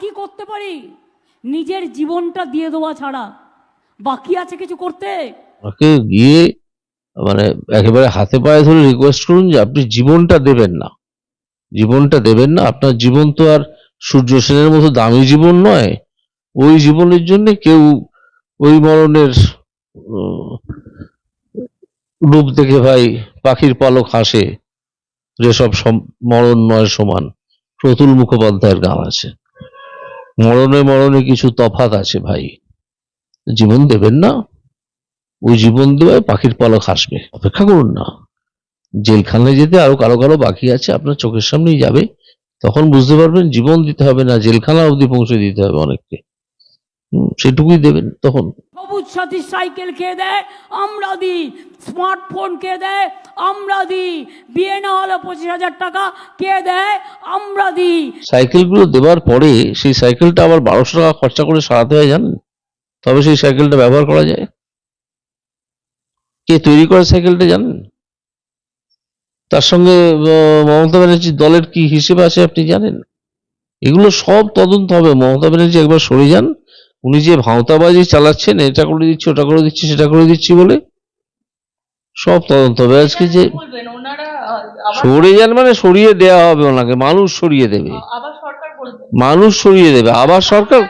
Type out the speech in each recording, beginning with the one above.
কি করতে পারি? নিজের জীবনটা দিয়ে দেওয়া ছাড়া। বাকি আছে কিছু করতে? ওকে গিয়ে মানে একেবারে হাতে পায়ে ধরে রিকোয়েস্ট করুন যে আপনি জীবনটা দেবেন না। জীবনটা দেবেন না, আপনার জীবন তো আর সূর্য সেনের মতো দামি জীবন নয়। ওই জীবনের জন্য কেউ ওই মরণের রূপ দেখে ভাই পাখির পালক হাসে যেসব মরণ নয় সমান। প্রতুল মুখোপাধ্যায়ের গান আছে। মরণে মরণে কিছু তফাত আছে ভাই। জীবন দেবেন না, ওই জীবন দেওয়ায় পাখির পালক হাসবে। অপেক্ষা করুন না। জেলখানায় যেতে আরও কারও কারও বাকি আছে, আপনার চোখের সামনেই যাবে। তখন বুঝতে পারবেন জীবন দিতে হবে না, জেলখানা অবধি পৌঁছে দিতে হবে অনেককে। সেটুকুই দেবেন তখন। সবুজ সাথী সাইকেল খেয়ে দেয় আমরা দিই। স্মার্টফোন কে দেয় আমরা দিই। বিয়ে না হলে পঁচিশ হাজার টাকা কে দেয় আমরা দিই। সাইকেলগুলো দেওয়ার পরে সেই সাইকেলটা আবার বারোশো টাকা খরচা করে সারাতে হয় জানেন? তবে সেই সাইকেলটা ব্যবহার করা যায়। কে তৈরি করে সাইকেলটা জানেন? তার সঙ্গে মমতা ব্যানার্জির দলের কি হিসেবে আছে আপনি জানেন? এগুলো সব তদন্ত হবে। মমতা ব্যানার্জি একবার সরে যান উনি যে ভাঁওতাবাজি চালাচ্ছেন এটা করে দিচ্ছি ওটা করে দিচ্ছি সেটা করে দিচ্ছি বলে সব তদন্ত হবে। আজকে যে সরে যান মানে সরিয়ে দেওয়া হবে ওনাকে মানুষ সরিয়ে দেবে। মানুষ সরিয়ে দেবে আবার সরকার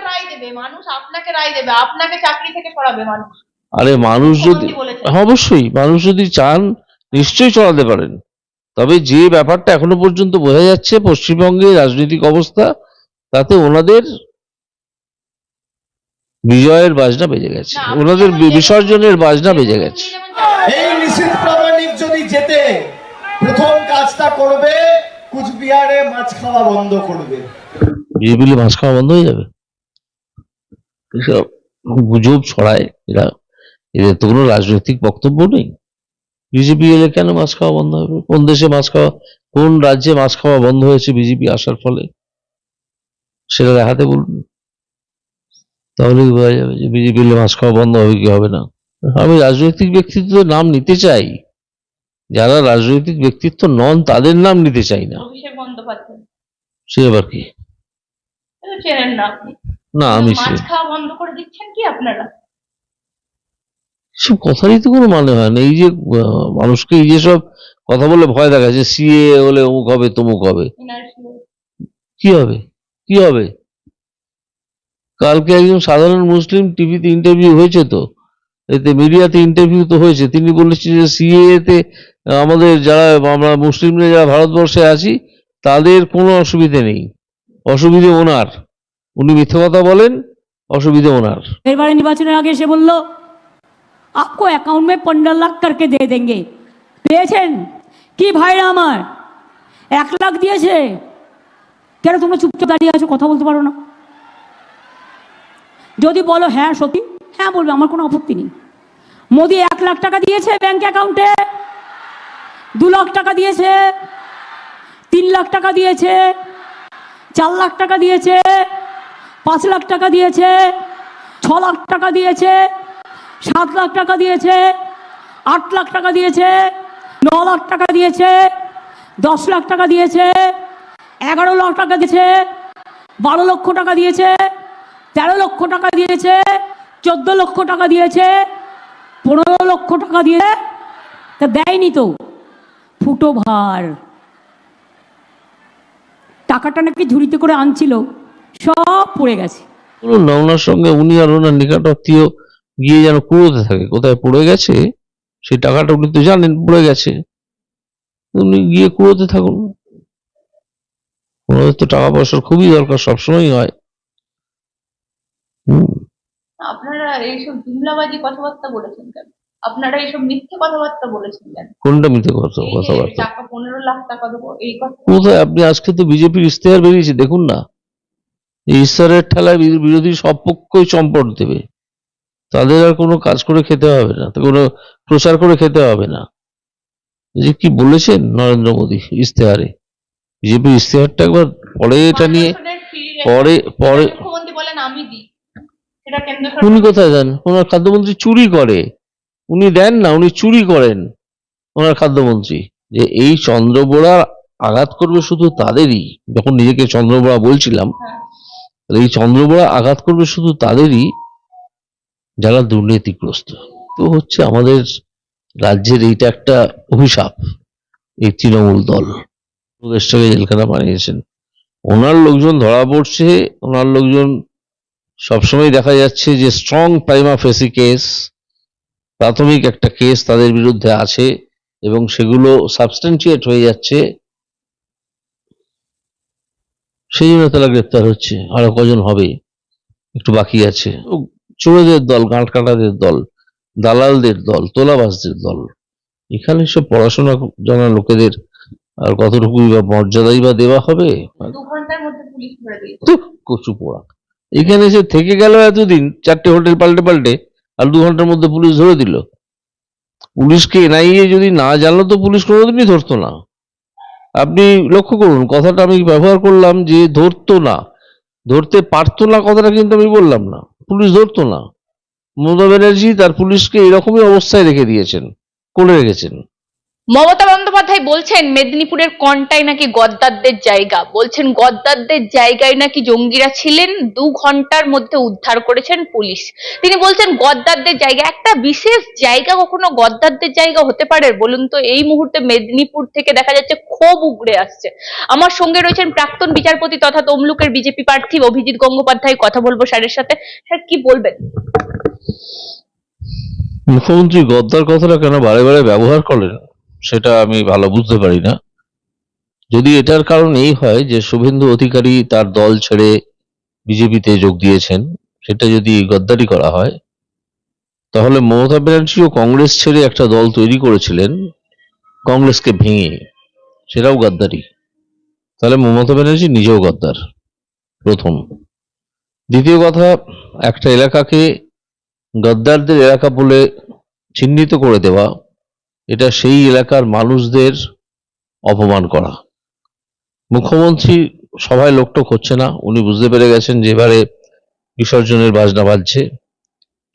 আরে মানুষ যদি। হ্যাঁ, অবশ্যই মানুষ যদি চান নিশ্চয়ই চলাতে পারেন। তবে যে ব্যাপারটা এখনও পর্যন্ত বোঝা যাচ্ছে পশ্চিমবঙ্গের রাজনৈতিক অবস্থা তাতে ওনাদের বিজয়ের বাজনা বেজে গেছে। ওনাদের বি- বিসর্জনের বাজনা বেজে গেছে। এই নিশীথ প্রামাণিক যদি যেতে প্রথম কাজটা করবে কুচবিহারে মাছ খাওয়া বন্ধ করবে। বিজেপি মাছ খাওয়া বন্ধ হয়ে যাবে। এসব গুজব ছড়ায় এরা এদের তো কোনো রাজনৈতিক বক্তব্য নেই। বিজেপি এলে কেন মাছ খাওয়া বন্ধ হবে? কোন দেশে মাছ খাওয়া কোন রাজ্যে মাছ খাওয়া বন্ধ হয়েছে বিজেপি আসার ফলে? সেটা দেখাতে বলুন। তাহলে বোঝা যাবে যে বিজেপি মাছ খাওয়া বন্ধ হবে কি হবে না? আমি রাজনৈতিক ব্যক্তিত্বের নাম নিতে চাই। যারা রাজনৈতিক ব্যক্তিত্ব নন তাদের নাম নিতে চাই না। সে আবার কি? না আমি সব কথারই তো কোনো মানে হয় না। এই যে মানুষকে এই যে সব কথা বলে ভয় দেখাচ্ছে সিএ হলে অমুক হবে তমুক হবে। কি হবে? কি হবে? কালকে একজন সাধারণ মুসলিম টিভিতে ইন্টারভিউ হয়েছে তো। এতে মিডিয়াতে ইন্টারভিউ তো হয়েছে। তিনি বলেছেন যে সিএ তে আমাদের যারা, আমরা মুসলিমরা যারা ভারতবর্ষে আছি, তাদের কোনো অসুবিধে নেই। অসুবিধে ওনার। উনি মিথ্যে কথা বলেন, অসুবিধে ওনার। এবারে নির্বাচনের আগে এসে বলল আপকো অ্যাকাউন্ট মে পনেরো লাখ করকে দিয়ে দেঙ্গে পেয়েছেন কি ভাইরা আমার? এক লাখ দিয়েছে। কেন তোমরা চুপচাপ দাঁড়িয়ে আছো? কথা বলতে পারো না। যদি বলো হ্যাঁ সত্যি হ্যাঁ বলবে আমার কোনো আপত্তি নেই মোদি এক লাখ টাকা দিয়েছে ব্যাংক অ্যাকাউন্টে দু লাখ টাকা দিয়েছে তিন লাখ টাকা দিয়েছে চার লাখ টাকা দিয়েছে পাঁচ লাখ টাকা দিয়েছে ছ লাখ টাকা দিয়েছে সাত লাখ টাকা দিয়েছে আট লাখ টাকা দিয়েছে ন লাখ টাকা দিয়েছে দশ লাখ টাকা দিয়েছে এগারো লাখ টাকা দিয়েছে বারো লক্ষ টাকা দিয়েছে তেরো লক্ষ টাকা দিয়েছে, চোদ্দ লক্ষ টাকা দিয়েছে, পনেরো লক্ষ টাকা দিয়ে তা দেয়নি তো। ফুটো ভার। টাকাটা নাকি ঝুড়িতে করে আনছিল, সব পড়ে গেছে। না, ওনার সঙ্গে উনি আর ওনার নিকটাত্মীয় গিয়ে যেন কুড়োতে থাকে, কোথায় পড়ে গেছে, সেই টাকাটা উনি তো জানেন, পড়ে গেছে। উনি গিয়ে কুড়োতে থাকুন। ওনাদের তো টাকা পয়সার খুবই দরকার, সবসময়ই হয়। আপনারা এইসব জুমলাবাজি কথাবার্তা বলেছেন কেন? আপনারা এইসব মিথ্যে কথাবার্তা বলেছেন কেন? কোনটা মিথ্যে কথা কথাবার্তা? টাকা পনেরো লাখ টাকা দেবো এই কথা কোথায়? আপনি আজকে তো বিজেপির ইশতেহার বেরিয়েছে দেখুন না। ইশতেহারের ঠেলায় বিরোধী সব পক্ষই চম্পট দেবে। তাদের আর কোনো কাজ করে খেতে হবে না কোনো প্রচার করে খেতে হবে না। যে কি বলেছেন নরেন্দ্র মোদী ইশতেহারে? বিজেপির ইশতেহারটা একবার পরে এটা নিয়ে পরে পরে মুখ্যমন্ত্রী বলেন আমি দিই। সেটা কেন্দ্র উনি কোথায় দেন ওনার খাদ্যমন্ত্রী চুরি করে। উনি দেন না উনি চুরি করেন ওনার খাদ্যমন্ত্রী। যে এই চন্দ্রবোড়া আঘাত করবে শুধু তাদেরই যখন নিজেকে চন্দ্রবোড়া বলছিলাম হ্যাঁ। এই চন্দ্রবোড়া আঘাত করবে শুধু তাদেরই যারা দুর্নীতিগ্রস্ত। তো হচ্ছে আমাদের রাজ্যের এইটা একটা অভিশাপ এই তৃণমূল দল। দেশটাকে জেলখানা বানিয়েছেন। ওনার লোকজন ধরা পড়ছে ওনার লোকজন সবসময় দেখা যাচ্ছে যে স্ট্রং প্রাইমা ফেসি কেস প্রাথমিক একটা কেস তাদের বিরুদ্ধে আছে এবং সেগুলো সাবস্টেন্সিয়েট হয়ে যাচ্ছে। সেই জন্য তারা গ্রেপ্তার হচ্ছে। আরও কজন হবে একটু বাকি আছে। চোরদের দল গাঁট কাটাদের দল দালালদের দল তোলাবাসদের দল এখানে সব পড়াশোনা জানা লোকেদের আর কতটুকুই বা মর্যাদাই বা দেওয়া হবে? কচু পোড়া। এখানে এসে থেকে গেল এতদিন, চারটে হোটেল পাল্টে পাল্টে, আর দু ঘণ্টার মধ্যে পুলিশ ধরে দিল। পুলিশকে এনআইএ যদি না জানলো তো পুলিশ কোনোদিনই ধরতো না। আপনি লক্ষ্য করুন, কথাটা আমি ব্যবহার করলাম যে ধরতো না। ধরতে পারতো না কথাটা কিন্তু আমি বললাম না। পুলিশ ধরতো না। মমতা ব্যানার্জি তার পুলিশকে এরকমই অবস্থায় রেখে দিয়েছেন করে রেখেছেন। মমতা বন্দ্যোপাধ্যায় বলছেন, মেদিনীপুরের কনটাই নাকি গদ্দারদের জায়গা। বলছেন, গদ্দারদের জায়গায় নাকি জঙ্গিরা ছিলেন, দু ঘণ্টার মধ্যে উদ্ধার করেছেন পুলিশ। তিনি বলছেন, গদ্দারদের জায়গা, একটা বিশেষ জায়গা কখনো গদ্দারদের জায়গা হতে পারে? বলুন তো, এই মুহূর্তে মেদিনীপুর থেকে দেখা যাচ্ছে ক্ষোভ উগড়ে আসছে। আমার সঙ্গে রয়েছেন প্রাক্তন বিচারপতি তথা তমলুকের বিজেপি প্রার্থী অভিজিৎ গঙ্গোপাধ্যায়। কথা বলব স্যারের সাথে। স্যার, কি বলবেন? মুখ্যমন্ত্রী গদ্দার কথাটা কেন বারে বারে ব্যবহার করেন সেটা আমি ভালো বুঝতে পারি না। যদি এটার কারণ এই হয় যে শুভেন্দু অধিকারী তার দল ছেড়ে বিজেপিতে যোগ দিয়েছেন, সেটা যদি গদ্দারি করা হয়, তাহলে মমতা ব্যানার্জিও কংগ্রেস ছেড়ে একটা দল তৈরি করেছিলেন, কংগ্রেসকে ভেঙে, সেটাও গদ্দারি। তাহলে মমতা ব্যানার্জি নিজেও গদ্দার, প্রথম। দ্বিতীয় কথা, একটা এলাকাকে গদ্দারদের এলাকা বলে চিহ্নিত করে দেওয়া এটা সেই এলাকার মানুষদের অপমান করা। মুখ্যমন্ত্রী সভায় লোকটোক হচ্ছে না উনি বুঝতে পেরে গেছেন যে এবারে বিসর্জনের বাজনা বাজছে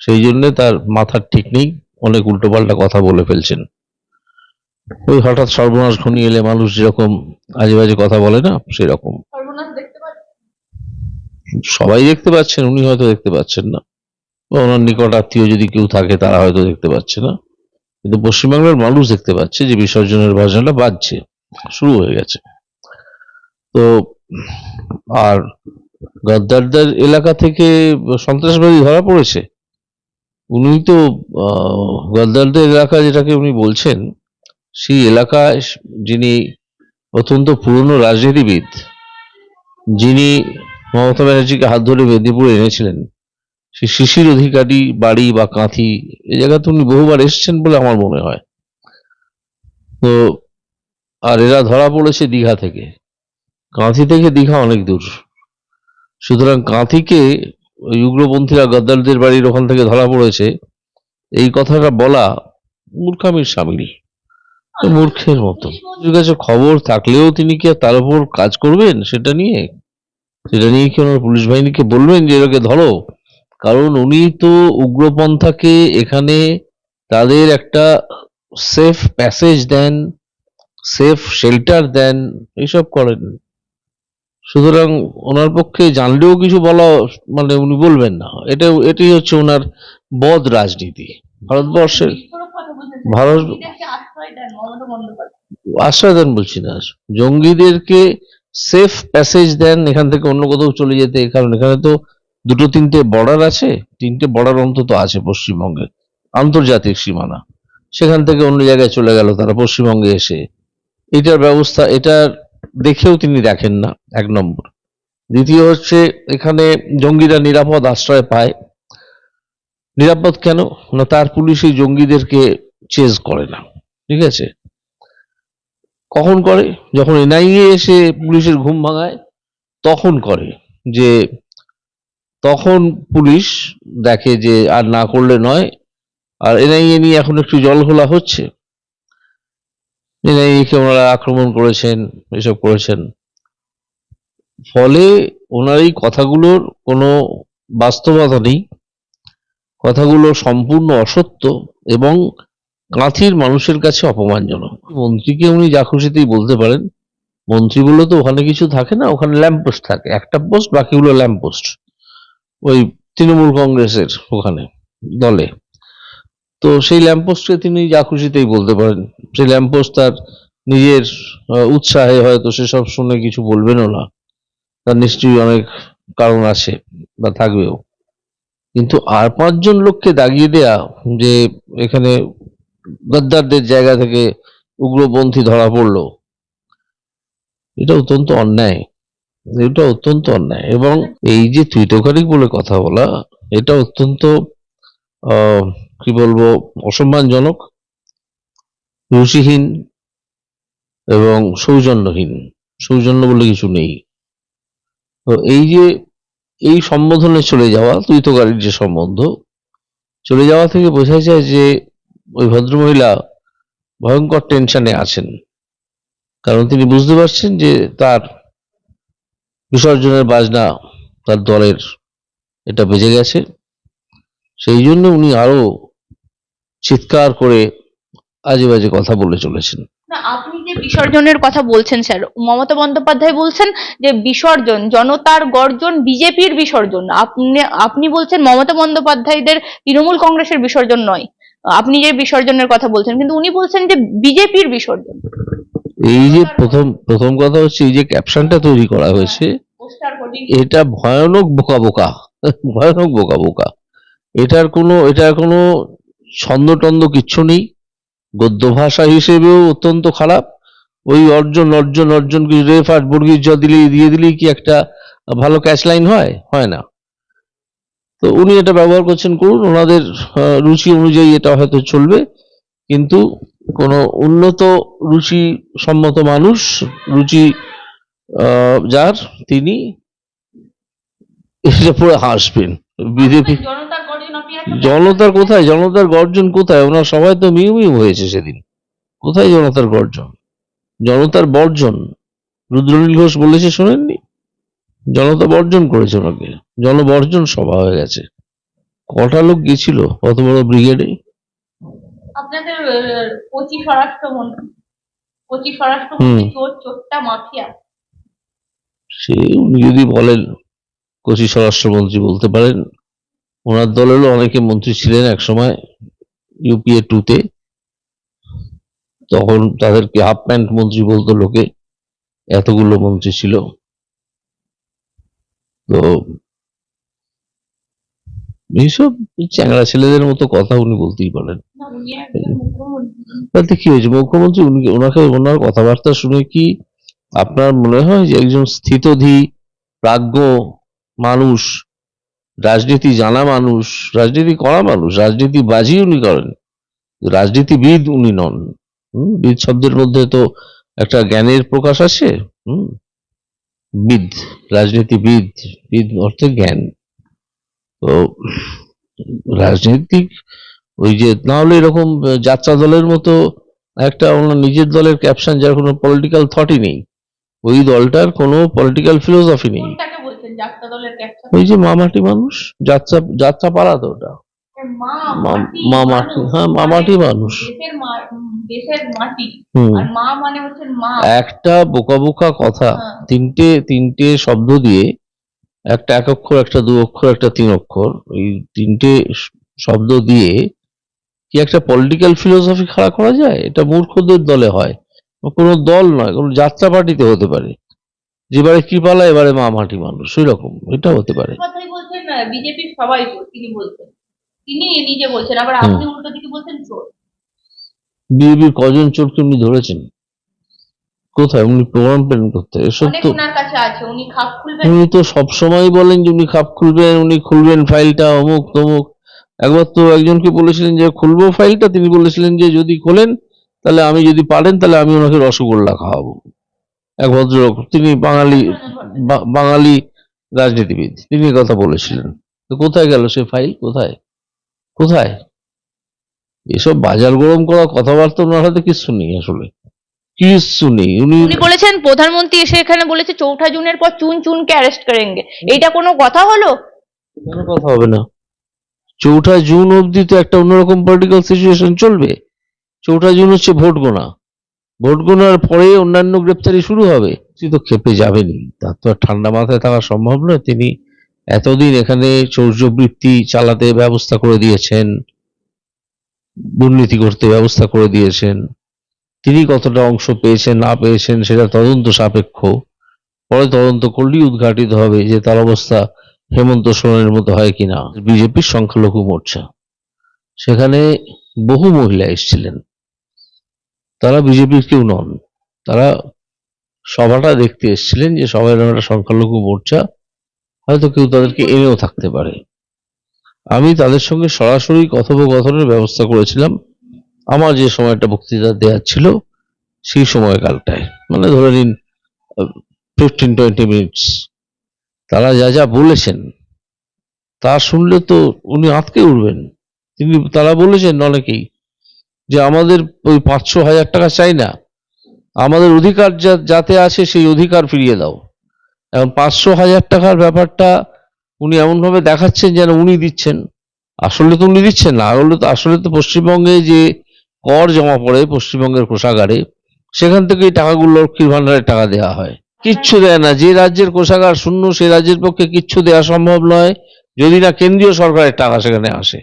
সেই জন্য তার মাথার ঠিক নেই অনেক উল্টোপাল্টা কথা বলে ফেলছেন। ওই হঠাৎ সর্বনাশ ঘনিয়ে এলে মানুষ যেরকম আজে বাজে কথা বলে না সেরকম। সবাই দেখতে পাচ্ছেন উনি হয়তো দেখতে পাচ্ছেন না। ওনার নিকট আত্মীয় যদি কেউ থাকে তারা হয়তো দেখতে পাচ্ছে না। কিন্তু পশ্চিমবাংলার মানুষ দেখতে পাচ্ছে যে বিসর্জনের বাজনাটা বাজছে, শুরু হয়ে গেছে। তো, আর গদ্দারদের এলাকা থেকে সন্ত্রাসবাদী ধরা পড়েছে। উনি তো গদ্দারদের এলাকা যেটাকে উনি বলছেন, সেই এলাকায় যিনি অত্যন্ত পুরনো রাজনীতিবিদ, যিনি মমতা ব্যানার্জিকে হাত ধরে মেদিনীপুরে এনেছিলেন সে শিশির অধিকারী, বাড়ি বা কাঁথি, এই জায়গাতে উনি বহুবার এসেছেন বলে আমার মনে হয়। তো, আর এরা ধরা পড়েছে দীঘা থেকে। কাঁথি থেকে দীঘা অনেক দূর। সুতরাং কাঁথিকে ওই উগ্রপন্থীরা গদ্দারদের বাড়ির ওখান থেকে ধরা পড়েছে। এই কথাটা বলা মূর্খামির সামিল। মূর্খের মতো। কাছে খবর থাকলেও তিনি কি তার উপর কাজ করবেন সেটা নিয়ে? সেটা নিয়ে কি ওনার পুলিশ বাহিনীকে বলবেন যে এটাকে ধরো? কারণ উনি তো উগ্রপন্থাকে এখানে তাদের একটা সেফ প্যাসেজ দেন সেফ শেল্টার দেন, এইসব করেন। সুতরাং ওনার পক্ষে জানলেও কিছু বলা মানে উনি বলবেন না। এটা, এটাই হচ্ছে ওনার বদ রাজনীতি ভারতবর্ষের। ভারত আশ্রয় দেন বলছি না। জঙ্গিদেরকে সেফ প্যাসেজ দেন, এখান থেকে অন্য কোথাও চলে যেতে, কারণ এখানে তো দুটো তিনটে বর্ডার আছে, তিনটে বর্ডার অন্তত আছে পশ্চিমবঙ্গে আন্তর্জাতিক সীমানা। সেখান থেকে অন্য জায়গায় চলে গেল তারা পশ্চিমবঙ্গে এসে। এটার ব্যবস্থা এটার দেখেও তিনি দেখেন না, এক নম্বর। দ্বিতীয় হচ্ছে, এখানে জঙ্গিরা নিরাপদ আশ্রয় পায়। নিরাপদ কেন? না, তার পুলিশ এই জঙ্গিদেরকে চেজ করে না, ঠিক আছে? কখন করে? যখন এনআইএ এসে পুলিশের ঘুম ভাঙায়, তখন করে যে তখন পুলিশ দেখে যে আর না করলে নয়, আর এনআইএ নিয়ে এখন একটু জল জলঘোলা হচ্ছে। এনআইএ কে ওনারা আক্রমণ করেছেন, এসব করেছেন। ফলে ওনার এই কথাগুলোর কোনো বাস্তবতা নেই। কথাগুলো সম্পূর্ণ অসত্য এবং কাঁথির মানুষের কাছে অপমানজনক। মন্ত্রীকে উনি যা খুশিতেই বলতে পারেন। মন্ত্রী বলে তো ওখানে কিছু থাকে না, ওখানে ল্যাম্পপোস্ট থাকে, একটা পোস্ট, বাকিগুলো ল্যাম্প পোস্ট ওই তৃণমূল কংগ্রেসের ওখানে, দলে। তো সেই ল্যাম্প পোস্টকে তিনি যা খুশিতেই বলতে পারেন। সেই ল্যাম্প পোস্ট তার নিজের উৎসাহে হয়তো সেসব শুনে কিছু বলবেনও না। তার নিশ্চয়ই অনেক কারণ আছে বা থাকবেও। কিন্তু আর পাঁচজন লোককে দাগিয়ে দেয়া যে এখানে গদ্দারদের জায়গা থেকে উগ্রপন্থী ধরা পড়ল, এটা অত্যন্ত অন্যায়। এটা অত্যন্ত অন্যায়। এবং এই যে তুইতকারিক বলে কথা বলা, এটা অত্যন্ত কি বলব, অসম্মানজনক রুচিহীন এবং সৌজন্যহীন। সৌজন্য বলে কিছু নেই। তো এই যে, এই সম্বোধনে চলে যাওয়া তুইতকারীর যে সম্বন্ধ, চলে যাওয়া থেকে বোঝা যায় যে ওই ভদ্রমহিলা ভয়ঙ্কর টেনশনে আছেন। কারণ তিনি বুঝতে পারছেন যে তার বিসর্জনের বাজনা তার দলের এটা বেজে গেছে। সেই জন্য উনি আরও চিৎকার করে আজে বাজে কথা বলে চলেছেন। আপনি যে বিসর্জনের কথা বলছেন স্যার, মমতা বন্দ্যোপাধ্যায় বলছেন যে বিসর্জন, জনতার গর্জন বিজেপির বিসর্জন। আপনি আপনি বলছেন মমতা বন্দ্যোপাধ্যায়দের তৃণমূল কংগ্রেসের বিসর্জন নয়। আপনি যে বিসর্জনের কথা বলছেন, কিন্তু উনি বলছেন যে বিজেপির বিসর্জন। এই যে প্রথম প্রথম কথা হচ্ছে এই যে ক্যাপশনটা তৈরি করা হয়েছে এটা ভয়ানক বোকা বোকা ভয়ানক বোকা বোকা। এটার কোনো এটার কোনো ছন্দ টন্দ কিচ্ছু নেই। গদ্য ভাষা হিসেবেও অত্যন্ত খারাপ। ওই অর্জন অর্জন অর্জন কি রেফ আর বর্গির জ দিলেই দিয়ে দিলেই কি একটা ভালো ক্যাচ লাইন হয়? হয় না। তো উনি এটা ব্যবহার করছেন করুন। ওনাদের রুচি অনুযায়ী এটা হয়তো চলবে। কিন্তু কোনো উন্নত রুচি সম্মত মানুষ রুচি যার তিনি এটা পুরো হাসবেন। বিজেপি জনতার কোথায়? জনতার গর্জন কোথায়? ওনার সবাই তো মিউ মিউ হয়েছে সেদিন। কোথায় জনতার গর্জন? জনতার বর্জন। রুদ্রনীল ঘোষ বলেছে শোনেননি? জনতা বর্জন করেছে ওনাকে। জনবর্জন সভা হয়ে গেছে। কটা লোক গেছিল? অত বড় ব্রিগেডে? আপনাদের কোচি স্বরাষ্ট্রমন্ত্রী কোচি স্বরাষ্ট্রমন্ত্রী। চোর চোরটা মাফিয়া। সে উনি যদি বলেন কোচি স্বরাষ্ট্রমন্ত্রী বলতে পারেন ওনার দলেরও অনেকে মন্ত্রী ছিলেন এক সময় ইউপিএ টুতে। তখন তাদেরকে হাফ প্যান্ট মন্ত্রী বলতো লোকে এতগুলো মন্ত্রী ছিল। তো এইসব চ্যাংড়া ছেলেদের মতো কথা উনি বলতেই পারেন। তাতে কি হয়েছে? মুখ্যমন্ত্রী, উনি ওনাকে, ওনার কথাবার্তা শুনে কি আপনার মনে হয় যে একজন স্থিতধী, প্রাজ্ঞ মানুষ, রাজনীতি জানা মানুষ, রাজনীতি করা মানুষ রাজনীতি বাজি উনি করেন, রাজনীতিবিদ উনি নন বিদ শব্দের মধ্যে তো একটা জ্ঞানের প্রকাশ আছে, হুম? বিদ, রাজনীতিবিদ, বিদ অর্থে জ্ঞান। রাজনৈতিক ওই যে না হলে এরকম যাত্রা দলের মতো একটা ওনার নিজের দলের ক্যাপশন যার কোনো পলিটিক্যাল থটই নেই। ওই দলটার কোনো পলিটিক্যাল ফিলোসফি নেই। ওই যে মামাটি মানুষ? যাত্রা যাত্রা পাড়া তো ওটা মা মা- মাটি, মা মাটি মানুষ, হ্যাঁ মামাটি মানুষ। মানে একটা বোকা বোকা কথা। হ্যাঁ। তিনটে তিনটে শব্দ দিয়ে একটা এক অক্ষর একটা দু অক্ষর একটা তিন অক্ষর। এই তিনটে শব্দ দিয়ে কি একটা পলিটিক্যাল ফিলোসফি খাড়া করা যায়? এটা মূর্খদের দলে হয়। কোনো দল নয় কোনো যাত্রা পার্টিতে হতে পারে। যেবারে কৃপালা এবারে মা মাটি মানুষ। ওই রকম এটা হতে পারে। বলছেন বিজেপির সবাই চোর তিনি বলছেন। তিনি নিজে বলছেন আবার আপনি উল্টো দিকে বলছেন চোর। বিজেপির কজন চোরকে উনি ধরেছেন? কোথায়? উনি প্রমাণ পেলেন করতে এসব তো ওনার কাছে আছে উনি খাপ খুলবেন। উনি তো সবসময় বলেন যে উনি খাপ খুলবেন উনি খুলবেন ফাইলটা অমুক তমুক। একবার তো একজনকে বলেছিলেন যে খুলবো ফাইলটা? তিনি বলেছিলেন যে যদি খোলেন তাহলে আমি যদি পারেন তাহলে আমি ওনাকে রসগোল্লা খাওয়াবো। এক ভদ্রলোক তিনি বাঙালি বাঙালি রাজনীতিবিদ তিনি কথা বলেছিলেন। তো কোথায় গেল সে ফাইল? কোথায়? কোথায়? এসব বাজার গরম করা কথাবার্তা ওনার হাতে কিচ্ছু নেই আসলে। কিচ্ছু নেই উনি উনি বলেছেন প্রধানমন্ত্রী এসে এখানে বলেছে চৌঠা জুনের পর চুন চুনকে অ্যারেস্ট করেনগে এইটা কোনো কথা হলো? কেন কথা হবে না। চৌঠা জুন অবধি তো একটা অন্যরকম পলিটিক্যাল সিচুয়েশন চলবে। চৌঠা জুন হচ্ছে ভোট গোনা ভোট গণনার পরে অন্যান্য গ্রেপ্তারি শুরু হবে। সে তো খেপে যাবেনি তার তো আর ঠান্ডা মাথায় থাকা সম্ভব নয়। তিনি এতদিন এখানে চৌর্যবৃত্তি চালাতে ব্যবস্থা করে দিয়েছেন দুর্নীতি করতে ব্যবস্থা করে দিয়েছেন। তিনি কতটা অংশ পেয়েছেন, না পেয়েছেন, সেটা তদন্ত সাপেক্ষ। পরে তদন্ত করলেই উদ্ঘাটিত হবে যে তার অবস্থা হেমন্ত সোরেনের মতো হয় কিনা। বিজেপির সংখ্যালঘু মোর্চা। সেখানে বহু মহিলা এসেছিলেন। তারা বিজেপির কেউ নন। তারা সভাটা দেখতে এসেছিলেন যে সবাই একটা সংখ্যালঘু মোর্চা, হয়তো কেউ তাদেরকে এনেও থাকতে পারে। আমি তাদের সঙ্গে সরাসরি কথোপকথনের ব্যবস্থা করেছিলাম। আমার যে সময়টা বক্তৃতা দেওয়ার ছিল, সেই সময়কালটায়। মানে ধরে নিন ফিফটিন টোয়েন্টি মিনিটস তারা যা যা বলেছেন, তা শুনলে তো উনি আঁতকে উঠবেন। তিনি, তারা বলেছেন অনেকেই যে আমাদের ওই পাঁচশো হাজার টাকা চাই না। আমাদের অধিকার যা, যাতে আছে সেই অধিকার ফিরিয়ে দাও। এখন পাঁচশো হাজার টাকার ব্যাপারটা উনি এমনভাবে দেখাচ্ছেন যেন উনি দিচ্ছেন। আসলে তো উনি দিচ্ছেন না। আসলে তো আসলে তো পশ্চিমবঙ্গে যে কর জমা পড়ে পশ্চিমবঙ্গের কোষাগারে সেখান থেকে এই টাকাগুলো লক্ষ্মীর ভান্ডারের টাকা দেওয়া হয়। কিচ্ছু দেয় না। যে রাজ্যের কোষাগার শূন্য সেই রাজ্যের পক্ষে কিচ্ছু দেওয়া সম্ভব নয়। যদি না কেন্দ্রীয় সরকারের টাকা সেখানে আসে।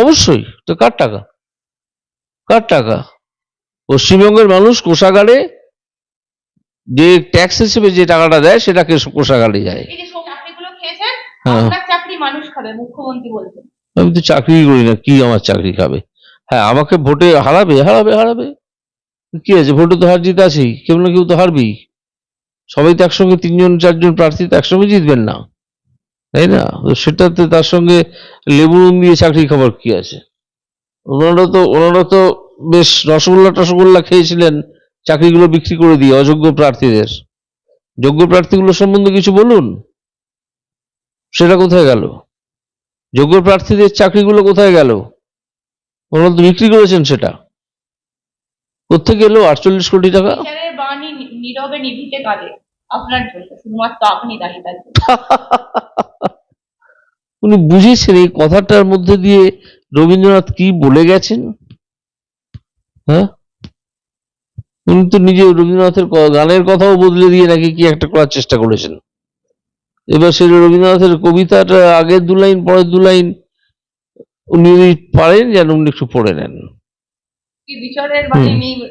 অবশ্যই। তো কার টাকা? কার টাকা? পশ্চিমবঙ্গের মানুষ কোষাগারে যে ট্যাক্স হিসেবে যে টাকাটা দেয় সেটাকে কোষাগারে যায় হ্যাঁ। আমি তো চাকরি করি না কি আমার চাকরি খাবে? হ্যাঁ আমাকে ভোটে হারাবে হারাবে হারাবে। কি আছে? ভোটে তো হার জিত আছেই কেউ না কেউ তো হারবেই। সবাই তো একসঙ্গে তিনজন, চারজন প্রার্থী তো একসঙ্গে জিতবেন না। তাই না? তো সেটাতে তার সঙ্গে লেবু নুন দিয়ে চাকরি খাবার কি আছে? ওনারা তো ওনারা তো বেশ রসগোল্লা টসগোল্লা খেয়েছিলেন, চাকরিগুলো বিক্রি করে দিয়ে, অযোগ্য প্রার্থীদের। যোগ্য প্রার্থীগুলো সম্বন্ধে কিছু বলুন। সেটা কোথায় গেল? যোগ্য প্রার্থীদের চাকরিগুলো কোথায় গেল? ওনারা তো বিক্রি করেছেন সেটা? কোথেকে এলো? আটচল্লিশ কোটি টাকা? বাণী নীরবে নিভিতে কাঁদে আপনার জন্য শুধুমাত্র আপনি দাঁড়িয়ে থাকবেন। উনি বুঝেছেন এই কথাটার মধ্যে দিয়ে রবীন্দ্রনাথ কি বলে গেছেন? হ্যাঁ? উনি তো নিজে রবীন্দ্রনাথের গানের কথাও বদলে দিয়ে নাকি কি একটা করার চেষ্টা করেছেন। এবার সে রবীন্দ্রনাথের কবিতাটা আগের দু লাইন পরের দু লাইন উনি পারেন যেন উনি একটু পড়ে নেন। বিচারের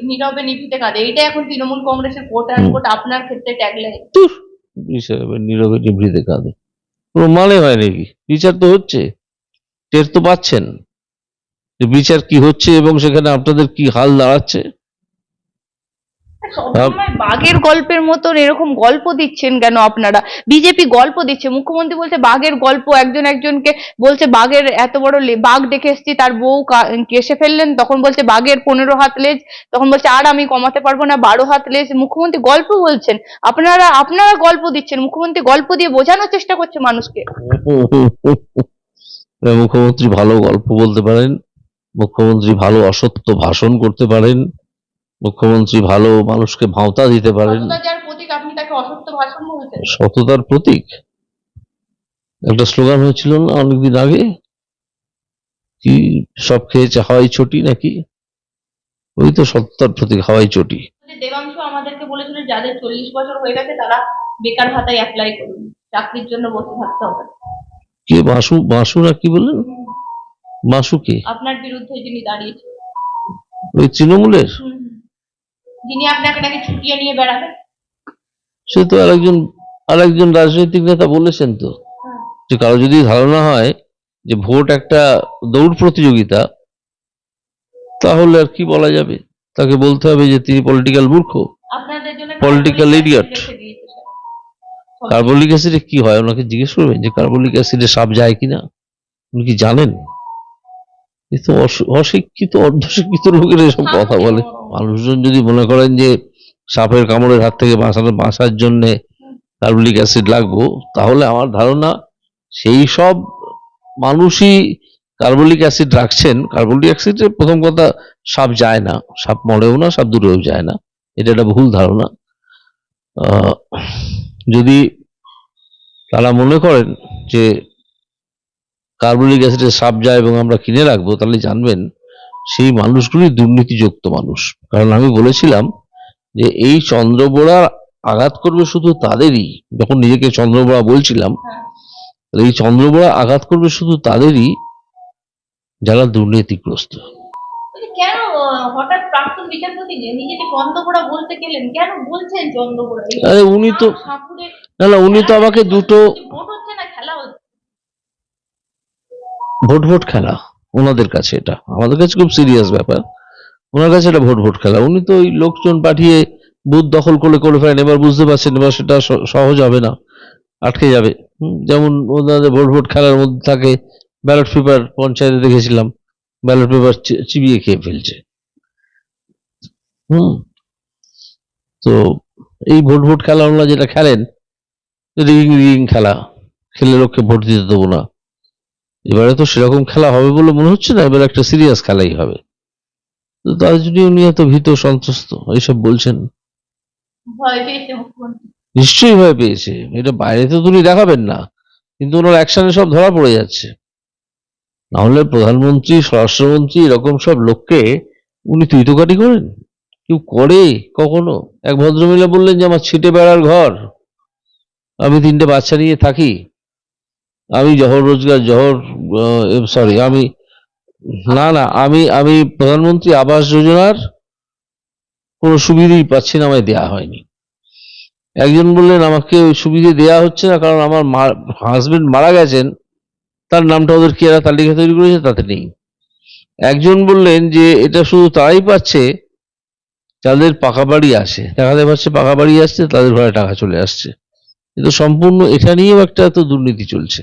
নীরবে নিভিতে কাঁদে এইটা এখন তৃণমূল কংগ্রেসের কোট কোট আপনার ক্ষেত্রে ট্যাগলাইন তুর নীরবে নিভৃতে কাঁদে কোনো মানে হয় নাকি? বিচার তো হচ্ছে। টের তো পাচ্ছেন। বিচার কি হচ্ছে এবং সেখানে আপনাদের কি হাল দাঁড়াচ্ছে? বাঘের গল্পের মতন এরকম গল্প দিচ্ছেন কেন আপনারা? বিজেপি গল্প দিচ্ছে। মুখ্যমন্ত্রী বলছে বাঘের গল্প একজন একজনকে বলছে বাঘের এত বড় বাঘ দেখে এসছি তার বউ কেসে ফেললেন তখন বলছে বাঘের পনেরো হাত লেজ তখন বলছে আর আমি কমাতে পারব না বারো হাত লেজ। মুখ্যমন্ত্রী গল্প বলছেন। আপনারা আপনারা গল্প দিচ্ছেন। মুখ্যমন্ত্রী গল্প দিয়ে বোঝানোর চেষ্টা করছে মানুষকে। মুখ্যমন্ত্রী ভালো গল্প বলতে পারেন মুখ্যমন্ত্রী ভালো অসত্য ভাষণ করতে পারেন মুখ্যমন্ত্রী ভালো মানুষকে ভাওতা দিতে পারেন। সততার প্রতীক একটা স্লোগান হয়েছিল না অনেকদিন আগে? কি সব খেয়েছে হাওয়াই চটি নাকি? ওই তো সততার প্রতীক হাওয়াই চটি। দেবাংশু আমাদেরকে বলেছিল যাদের চল্লিশ বছর হয়ে গেছে তারা বেকার ভাতায় অ্যাপ্লাই করুন। চাকরির জন্য বসে থাকতে হবে। কে বাসু বাসু না কি বললেন? বাসু কে? আপনার বিরুদ্ধে যিনি দাঁড়িয়েছে ওই তৃণমূলের। যিনি আপনাকে নাকি ছুটিয়ে নিয়ে বেড়াবেন? সে তো আরেকজন আরেকজন রাজনৈতিক নেতা বলেছেন তো যে কারও যদি ধারণা হয় যে ভোট একটা দৌড় প্রতিযোগিতা তাহলে আর কি বলা যাবে? তাকে বলতে হবে যে তিনি পলিটিক্যাল মূর্খ পলিটিক্যাল স্যার। কার্বলিক অ্যাসিডে কি হয়? ওনাকে জিজ্ঞেস করবেন যে কার্বলিক অ্যাসিডে সাপ যায় কিনা? উনি কি জানেন? এ তো অশিক্ষিত অর্ধশিক্ষিত লোকের এসব কথা বলে। মানুষজন যদি মনে করেন যে সাপের কামড়ের হাত থেকে বাঁচানো বাঁচার জন্য কার্বলিক অ্যাসিড লাগবো তাহলে আমার ধারণা সেই সব মানুষই কার্বলিক অ্যাসিড রাখছেন। কার্বলিক অ্যাসিডে প্রথম কথা সাপ যায় না। সাপ মরেও না সাপ দূরেও যায় না। এটা একটা ভুল ধারণা। যদি তারা মনে করেন যে কার্বলিক অ্যাসিডে সাপ যায় এবং আমরা কিনে রাখব তাহলে জানবেন সেই মানুষগুলি দুর্নীতিযুক্ত মানুষ। কারণ আমি বলেছিলাম যে এই চন্দ্রবোড়া আঘাত করবে শুধু তাদেরই যখন নিজেকে চন্দ্রবোড়া বলছিলাম এই চন্দ্রবোড়া আঘাত করবে শুধু তাদেরই যারা দুর্নীতিগ্রস্ত। কেন হঠাৎ প্রাক্তন বিচারপতি নিজেকে চন্দ্রপোড়া বলতে গেলেন কেন বলছেন চন্দ্রপোড়া আরে উনি তো না না উনি তো আমাকে দুটো ভোট হচ্ছে না খেলা হচ্ছে ভোট ভোট খেলা, ওনাদের কাছে এটা। আমাদের কাছে খুব সিরিয়াস ব্যাপার। ওনার কাছে এটা ভোট ভোট খেলা। উনি তো ওই লোকজন পাঠিয়ে বুথ দখল করে করে ফেলেন। এবার বুঝতে পারছেন, এবার সেটা সহজ হবে না। আটকে যাবে। যেমন ওনাদের ভোট ভোট খেলার মধ্যে থাকে, ব্যালট পেপার পঞ্চায়েতে দেখেছিলাম, ব্যালট পেপার চিবিয়ে খেয়ে ফেলছে। হুম, তো এই ভোট ভোট খেলা ওনারা যেটা খেলেন, রিং রিং খেলা। খেলে লোককে ভোট দিতে দেবো না। এবারে তো সেরকম খেলা হবে বলে মনে হচ্ছে না এবার একটা সিরিয়াস খেলাই হবে। তার জন্য উনি এত ভীত সন্ত্রস্ত এইসব বলছেন। নিশ্চয়ই ভয় পেয়েছে। এটা বাইরে তো উনি দেখাবেন না কিন্তু ওনার অ্যাকশনে সব ধরা পড়ে যাচ্ছে। নাহলে প্রধানমন্ত্রী স্বরাষ্ট্রমন্ত্রী এরকম সব লোককে উনি তুইতকাটি করেন? কেউ করে কখনো? এক ভদ্রমহিলা বললেন যে আমার ছিটে বেড়ার ঘর আমি তিনটে বাচ্চা নিয়ে থাকি। আমি জহর রোজগার, জহর সরি আমি, না না, আমি আমি প্রধানমন্ত্রী আবাস যোজনার কোনো সুবিধেই পাচ্ছি না, আমায় দেয়া হয়নি। একজন বললেন, আমাকে ওই সুবিধে দেয়া হচ্ছে না, কারণ আমার হাজবেন্ড মারা গেছেন, তার নামটা ওদের কি এরা তালিকা তৈরি করেছে, তাতে নেই। একজন বললেন যে, এটা শুধু তারাই পাচ্ছে, যাদের পাকা বাড়ি আসে দেখাতে পাচ্ছে পাকা বাড়ি আসছে, তাদের ঘরে টাকা চলে আসছে। কিন্তু সম্পূর্ণ এটা নিয়েও একটা তো দুর্নীতি চলছে।